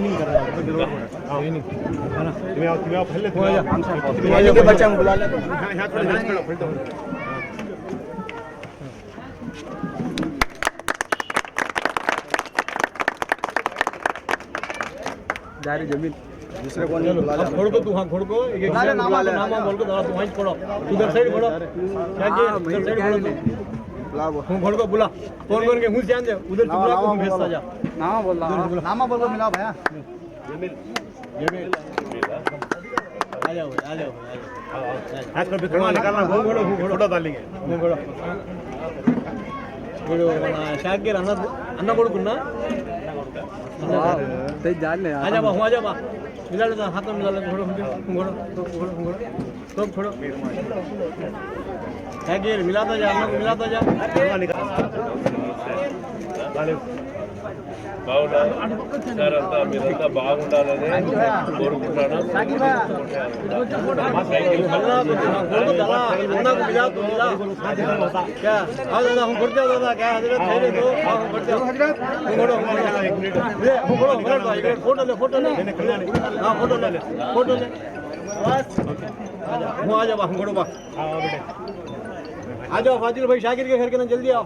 Training कर रहा है ट्रेनिंग है ना तुम्हें आओ तुम्हें आओ पहले तुम आओ तुम्हें आओ के बच्चा को बुला ले हाँ यहाँ खड़े खड़े खड़े दारी ज़मीन दूसरे को नहीं बुला ले घोड़ को तू हाँ घोड़ को ये नाम नाम बोल को थोड़ा तू वहीं छोड़ो उधर साइड छोड़ो क्या के उधर साइड छोड़ो खोड़ो है? तू बुला वो हूँ खोड़ को बुला फोन करके हूँ ध्यान दे उधर से बुला को भेजता जा नामा बोल रहा नामा बोल रहा मिला भैया आ जाओ आ जाओ हाथ कर खड़ा निकालना वो खोड़ो वो खोड़ो डालेंगे वो खोड़ो ఇప్పుడు మన షాకీర్ అన్న అన్న కొడుకున్నా ते जान ले आ जा बा हुआ મિલાડો તો હાથો મિલાડો ઘોડો ઘોડો ઘોડો ઘોડો તો ઘોડો હે મિલાતો જા મિલાતો જા మిలాతో जा అన్న మిలాతో जा బాగుండాలి సార్ అంతా మీరంతా బాగుండాలని కోరుకుంటాను घोड़ो दला अन्ना को मिला तो मिला क्या आओ दादा हम करते हो दादा क्या हजरत है रे तो आओ हम करते हो हजरत घोड़ो एक मिनट ले हम घोड़ो मिनट भाई एक फोटो ले फोटो ले हां फोटो ले ले फोटो ले बस હું आ जाओ हम घोड़ो बा आ जाओ फाजिल भाई शाकिर के घर के ना जल्दी आओ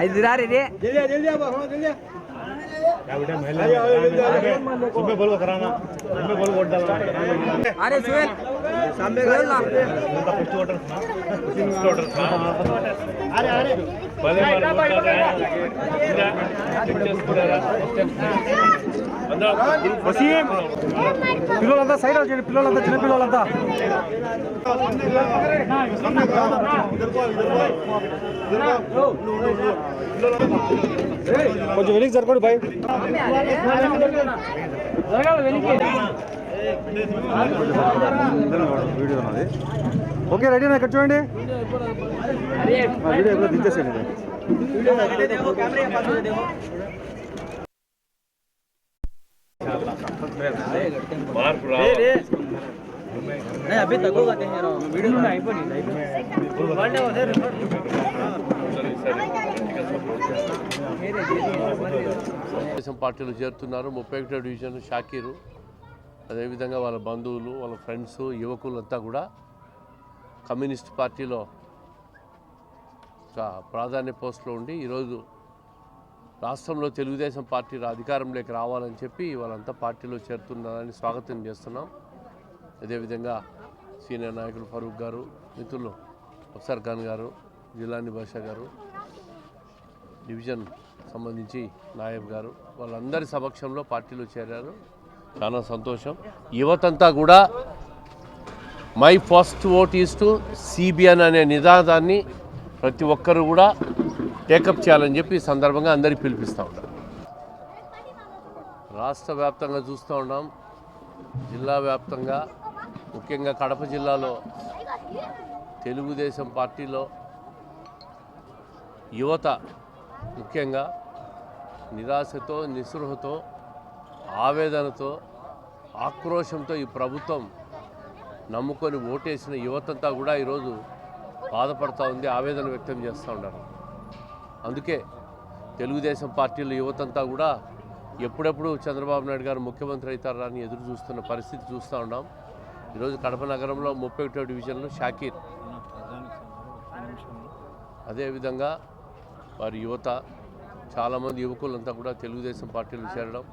ఐదు రారు ఇది అరే సువేల్ అరే వసీం. పిల్లలంతా సైడ్ వచ్చేయండి పిల్లలంతా చిన్న పిల్లలంతా కొంచెం వెనక్కి జరగండి భయ్ వీడియో ఉన్నది ఓకే రెడీ ఇక్కడ చూడండి. వీడియో ఎప్పుడు దించేసేయండి. మార్పు రావాలి नहीं अभी तक होगा कहीं ना वीडियो में आई पड़ी సరే సరే గట్టిగా సపోర్ట్ తెలుగుదేశం పార్టీలో చేరుతున్నారు ముప్పై ఒకటో డివిజన్ షాకీరు అదేవిధంగా వాళ్ళ బంధువులు వాళ్ళ ఫ్రెండ్స్ యువకులంతా కూడా కమ్యూనిస్ట్ పార్టీలో ఒక ప్రాధాన్య పోస్టులో ఉండి ఈరోజు రాష్ట్రంలో తెలుగుదేశం పార్టీ అధికారంలోకి రావాలని చెప్పి వాళ్ళంతా పార్టీలో చేరుతున్నారని స్వాగతం చేస్తున్నాం. అదేవిధంగా సీనియర్ నాయకులు ఫరూక్ గారు మిత్రులు అఫ్సర్ ఖాన్ గారు జిల్లా బాషా గారు డివిజన్ సంబంధించి నాయబ్ గారు వాళ్ళందరి సమక్షంలో పార్టీలో చేరారు. చాలా సంతోషం. యువతంతా కూడా my first vote is to CBN అనే నినాదాన్ని ప్రతి ఒక్కరు కూడా టేకప్ చేయాలని చెప్పి ఈ సందర్భంగా అందరికీ పిలిపిస్తూ ఉంటారు రాష్ట్ర వ్యాప్తంగా చూస్తూ ఉన్నాం. జిల్లా వ్యాప్తంగా ముఖ్యంగా కడప జిల్లాలో తెలుగుదేశం పార్టీలో యువత ముఖ్యంగా నిరాశతో నిస్పృహతో ఆవేదనతో ఆక్రోశంతో ఈ ప్రభుత్వం నమ్ముకొని ఓటేసిన యువతంతా కూడా ఈరోజు బాధపడతా ఉంది ఆవేదన వ్యక్తం చేస్తూ ఉన్నారు. అందుకే తెలుగుదేశం పార్టీలో యువతంతా కూడా ఎప్పుడెప్పుడు చంద్రబాబు నాయుడు గారు ముఖ్యమంత్రి అవుతారా అని ఎదురు చూస్తున్న పరిస్థితి చూస్తూ ఉన్నాం. ఈరోజు కడప నగరంలో ముప్పై ఒకటో డివిజన్లో షాకీర్. అదేవిధంగా వారి యువత చాలామంది యువకులంతా కూడా తెలుగుదేశం పార్టీలో చేరడం